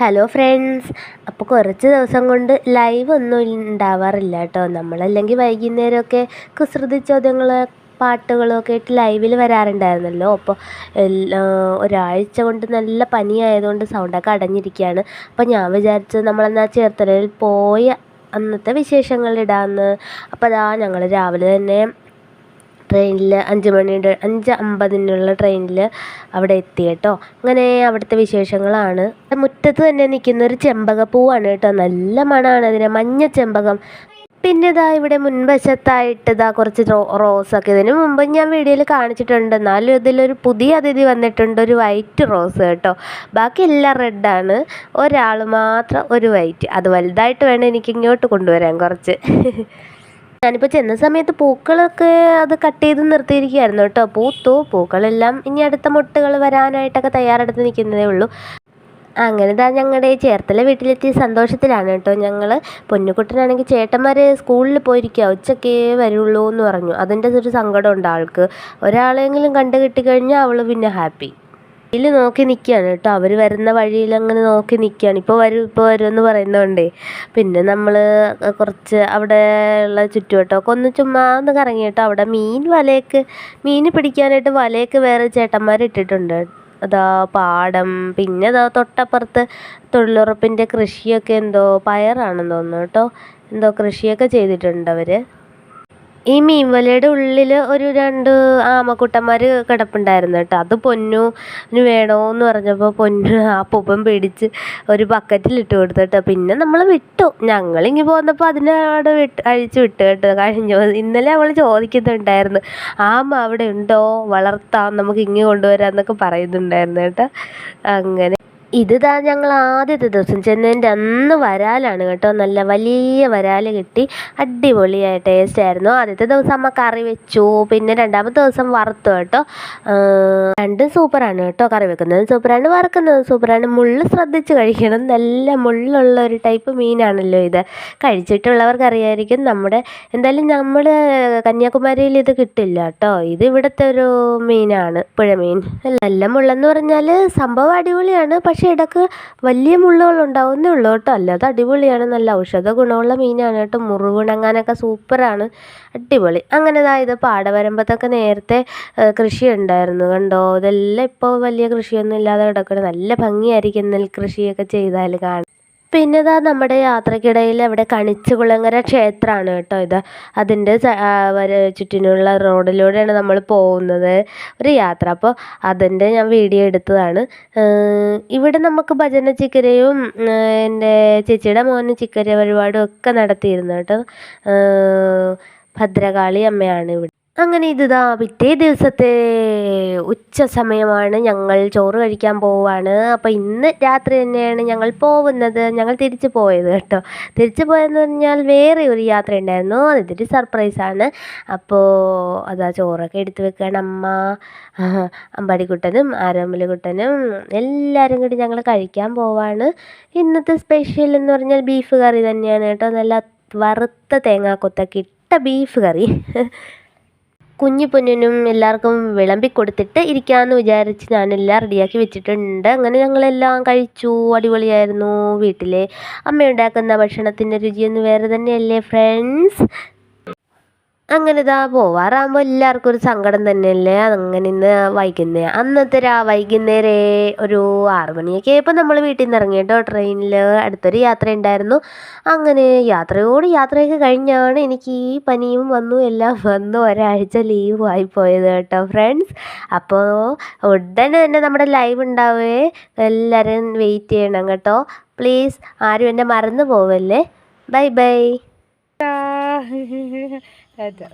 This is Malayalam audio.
ഹലോ ഫ്രണ്ട്സ് അപ്പോൾ കുറച്ച് ദിവസം കൊണ്ട് ലൈവ് ഒന്നും ഉണ്ടാവാറില്ല കേട്ടോ നമ്മളല്ലെങ്കിൽ വൈകുന്നേരമൊക്കെ കുസൃതി ചോദ്യങ്ങൾ പാട്ടുകളൊക്കെ ആയിട്ട് ലൈവിൽ വരാറുണ്ടായിരുന്നല്ലോ. അപ്പോൾ ഒരാഴ്ച കൊണ്ട് നല്ല പനിയായതുകൊണ്ട് സൗണ്ടൊക്കെ അടഞ്ഞിരിക്കുകയാണ്. അപ്പോൾ ഞാൻ വിചാരിച്ചത് നമ്മളെന്നാ ചേർത്തലയിൽ പോയ അന്നത്തെ വിശേഷങ്ങൾ അപ്പോൾ അതാ ഞങ്ങൾ രാവിലെ തന്നെ ട്രെയിനിൽ അഞ്ച് മണിയുടെ അഞ്ച് അമ്പതിനുള്ള ട്രെയിനിൽ അവിടെ എത്തി കേട്ടോ. അങ്ങനെ അവിടുത്തെ വിശേഷങ്ങളാണ്. മുറ്റത്ത് തന്നെ നിൽക്കുന്ന ഒരു ചെമ്പകപ്പൂവാണ് കേട്ടോ. നല്ല മണമാണ് അതിന് മഞ്ഞ ചെമ്പകം. പിന്നെ ഇതാ ഇവിടെ മുൻവശത്തായിട്ട് ഇതാ കുറച്ച് റോസൊക്കെ ഇതിന് മുമ്പ് ഞാൻ വീഡിയോയിൽ കാണിച്ചിട്ടുണ്ട്. എന്നാലും ഇതിലൊരു പുതിയ അതിഥി വന്നിട്ടുണ്ട്. ഒരു വൈറ്റ് റോസ് കേട്ടോ. ബാക്കി എല്ലാം റെഡാണ് ഒരാൾ മാത്രം ഒരു വൈറ്റ്. അത് വലുതായിട്ട് വേണം എനിക്ക് ഇങ്ങോട്ട് കൊണ്ടുവരാൻ കുറച്ച്. ഞാനിപ്പോൾ ചെന്ന സമയത്ത് പൂക്കളൊക്കെ അത് കട്ട് ചെയ്ത് നിർത്തിയിരിക്കുകയായിരുന്നു കേട്ടോ. പൂത്തു പൂക്കളെല്ലാം ഇനി അടുത്ത മുട്ടുകൾ വരാനായിട്ടൊക്കെ തയ്യാറെടുത്ത് നിൽക്കുന്നതേ ഉള്ളൂ. അങ്ങനെ ഇതാ ഞങ്ങളുടെ ചേർത്തല വീട്ടിലെത്തി സന്തോഷത്തിലാണ് കേട്ടോ. ഞങ്ങൾ പൊന്നുകുട്ടനാണെങ്കിൽ ചേട്ടന്മാർ സ്കൂളിൽ പോയിരിക്കുക ഉച്ചക്കേ വരുള്ളൂ എന്ന് പറഞ്ഞു. അതിന്റെ ഒരു സങ്കടമുണ്ട് ആൾക്ക്. ഒരാളെങ്കിലും കണ്ടു കിട്ടിക്കഴിഞ്ഞാൽ അവൾ പിന്നെ ഹാപ്പി. ഇതിൽ നോക്കി നിൽക്കുകയാണ് കേട്ടോ. അവർ വരുന്ന വഴിയിൽ അങ്ങനെ നോക്കി നിൽക്കുകയാണ്. ഇപ്പോൾ വരും ഇപ്പോൾ വരും എന്ന് പറയുന്നതുകൊണ്ടേ. പിന്നെ നമ്മൾ കുറച്ച് അവിടെ ഉള്ള ചുറ്റുവട്ടമൊക്കെ ഒന്ന് ചുമ്മാ ഒന്ന് കറങ്ങി കേട്ടോ. അവിടെ മീൻ വലയൊക്കെ മീൻ പിടിക്കാനായിട്ട് വലയൊക്കെ വേറെ ചേട്ടന്മാർ ഇട്ടിട്ടുണ്ട്. അതാ പാടം പിന്നെ അതാ തൊട്ടപ്പുറത്ത് തൊഴിലുറപ്പിന്റെ കൃഷിയൊക്കെ എന്തോ പയറാണെന്ന് തോന്നുന്നു കേട്ടോ. എന്തോ കൃഷിയൊക്കെ ചെയ്തിട്ടുണ്ട് അവർ ഈ മീൻ വലയുടെ ഉള്ളിൽ ഒരു രണ്ട് ആമക്കുട്ടന്മാർ കിടപ്പുണ്ടായിരുന്നു കേട്ടോ. അത് പൊന്നുന് വേണോന്ന് പറഞ്ഞപ്പോൾ പൊന്നു ആ പൂപ്പം പിടിച്ച് ഒരു ബക്കറ്റിലിട്ട് കൊടുത്തു കേട്ടോ. പിന്നെ നമ്മൾ വിട്ടു. ഞങ്ങളിങ്ങി പോന്നപ്പോൾ അതിനെ അവിടെ വിട്ട് അഴിച്ച് വിട്ടു കേട്ടോ. കഴിഞ്ഞു ഇന്നലെ അവൾ ചോദിക്കുന്നുണ്ടായിരുന്നു ആമ അവിടെ ഉണ്ടോ? വളർത്താം നമുക്ക് ഇങ്ങ് കൊണ്ടുവരാമെന്നൊക്കെ പറയുന്നുണ്ടായിരുന്നു കേട്ടോ. അങ്ങനെ ഇത് ഞങ്ങൾ ആദ്യത്തെ ദിവസം ചെന്നതിന്റെ അന്ന് വരാലാണ് കേട്ടോ. നല്ല വലിയ വരാൽ കിട്ടി. അടിപൊളിയായ ടേസ്റ്റ് ആയിരുന്നു. ആദ്യത്തെ ദിവസം അമ്മ കറി വെച്ചു. പിന്നെ രണ്ടാമത്തെ ദിവസം വറുത്തു കേട്ടോ. രണ്ടും സൂപ്പറാണ് കേട്ടോ കറി വെക്കുന്നതും. സൂപ്പറാണ് വറുക്കുന്നതും. സൂപ്പറാണ് മുള്ള് ശ്രദ്ധിച്ച് കഴിക്കണം. നല്ല മുള്ളുള്ള ഒരു ടൈപ്പ് മീനാണല്ലോ ഇത്. കഴിച്ചിട്ടുള്ളവർക്ക് അറിയായിരിക്കും നമ്മുടെ എന്തായാലും നമ്മൾ കന്യാകുമാരിയിൽ ഇത് കിട്ടില്ല കേട്ടോ. ഇത് ഇവിടുത്തെ ഒരു മീനാണ് പുഴമീൻ. നല്ല മുള്ളെന്ന് പറഞ്ഞാൽ സംഭവം അടിപൊളിയാണ്. പക്ഷേ പക്ഷേ ഇടയ്ക്ക് വലിയ മുള്ളുകൾ ഉണ്ടാവുന്നേ ഉള്ളൂ കേട്ടോ. അല്ലാതെ അടിപൊളിയാണ്. നല്ല ഔഷധ ഗുണമുള്ള മീനാണ് കേട്ടോ. മുറിവുണങ്ങാനൊക്കെ സൂപ്പറാണ്. അടിപൊളി. അങ്ങനെ ഇത് പാടവരമ്പത്തൊക്കെ നേരത്തെ കൃഷി ഉണ്ടായിരുന്നു കണ്ടോ? ഇതെല്ലാം ഇപ്പോൾ വലിയ കൃഷിയൊന്നും ഇല്ലാതെ കിടക്കണം. നല്ല ഭംഗിയായിരിക്കും നെൽകൃഷിയൊക്കെ ചെയ്താൽ കാണാൻ. പിന്നെ ഇതാ നമ്മുടെ യാത്രക്കിടയിൽ അവിടെ കണിച്ചുകുളങ്ങര ക്ഷേത്രമാണ് കേട്ടോ ഇത്. അതിന്റെ ചുറ്റിനുള്ള റോഡിലൂടെയാണ് നമ്മൾ പോകുന്നത് ഒരു യാത്ര. അപ്പോൾ അതിന്റെ ഞാൻ വീഡിയോ എടുത്തതാണ്. ഇവിടെ നമുക്ക് ഭജന ചിക്കരയും എന്റെ ചേച്ചിയുടെ മോന് ചിക്കര പരിപാടിയും ഒക്കെ നടത്തിയിരുന്നു കേട്ടോ. ഭദ്രകാളി അമ്മയാണ് ഇവിടെ. അങ്ങനെ ഇതാ പിറ്റേ ദിവസത്തെ ഉച്ച സമയമാണ് ഞങ്ങൾ ചോറ് കഴിക്കാൻ പോവുകയാണ് അപ്പോൾ ഇന്ന് രാത്രി തന്നെയാണ് ഞങ്ങൾ പോകുന്നത്. ഞങ്ങൾ തിരിച്ചു പോയത് കേട്ടോ. തിരിച്ചു പോയതെന്ന് പറഞ്ഞാൽ വേറെ ഒരു യാത്ര ഉണ്ടായിരുന്നു. അതിന്റെ സർപ്രൈസാണ് അപ്പോൾ അതാ ചോറൊക്കെ എടുത്തു വെക്കുകയാണ് അമ്മ അമ്പാടിക്കുട്ടനും ആരോമലക്കുട്ടനും എല്ലാവരും കൂടി ഞങ്ങൾ കഴിക്കാൻ പോവാണ്. ഇന്നത്തെ സ്പെഷ്യൽ എന്ന് പറഞ്ഞാൽ ബീഫ് കറി തന്നെയാണ് കേട്ടോ. നല്ല വറുത്ത തേങ്ങാക്കൊത്തൊക്കെ ഇട്ട ബീഫ് കറി കുഞ്ഞു പൊന്നിനും എല്ലാവർക്കും വിളമ്പി കൊടുത്തിട്ട് ഇരിക്കാമെന്ന് വിചാരിച്ച് ഞാനെല്ലാം റെഡിയാക്കി വെച്ചിട്ടുണ്ട്. അങ്ങനെ ഞങ്ങളെല്ലാം കഴിച്ചു. അടിപൊളിയായിരുന്നു വീട്ടിലെ. അമ്മയുണ്ടാക്കുന്ന ഭക്ഷണത്തിന്റെ രുചിയൊന്നും വേറെ തന്നെയല്ലേ ഫ്രണ്ട്സ് അങ്ങനെ ഇതാ പോവാറാകുമ്പോൾ എല്ലാവർക്കും ഒരു സങ്കടം തന്നെയല്ലേ? അങ്ങനെ ഇന്ന് വൈകുന്നേരം അന്നത്തെ രാ വൈകുന്നേരേ ഒരു ആറു മണിയൊക്കെ ആയപ്പോൾ നമ്മൾ വീട്ടിൽ നിന്ന് ഇറങ്ങി കേട്ടോ ട്രെയിനിൽ അടുത്തൊരു യാത്ര ഉണ്ടായിരുന്നു അങ്ങനെ യാത്രയോട് യാത്രയൊക്കെ കഴിഞ്ഞാണ് എനിക്ക് ഈ പനിയും വന്നു. എല്ലാം വന്നു. ഒരാഴ്ച ലീവ് ആയി പോയത് കേട്ടോ ഫ്രണ്ട്സ്. അപ്പോൾ ഉടനെ തന്നെ നമ്മുടെ ലൈവ് ഉണ്ടാവേ. എല്ലാവരും വെയിറ്റ് ചെയ്യണം കേട്ടോ. പ്ലീസ് ആരും എന്നെ മറന്നു പോവല്ലേ? Bye bye. Hadi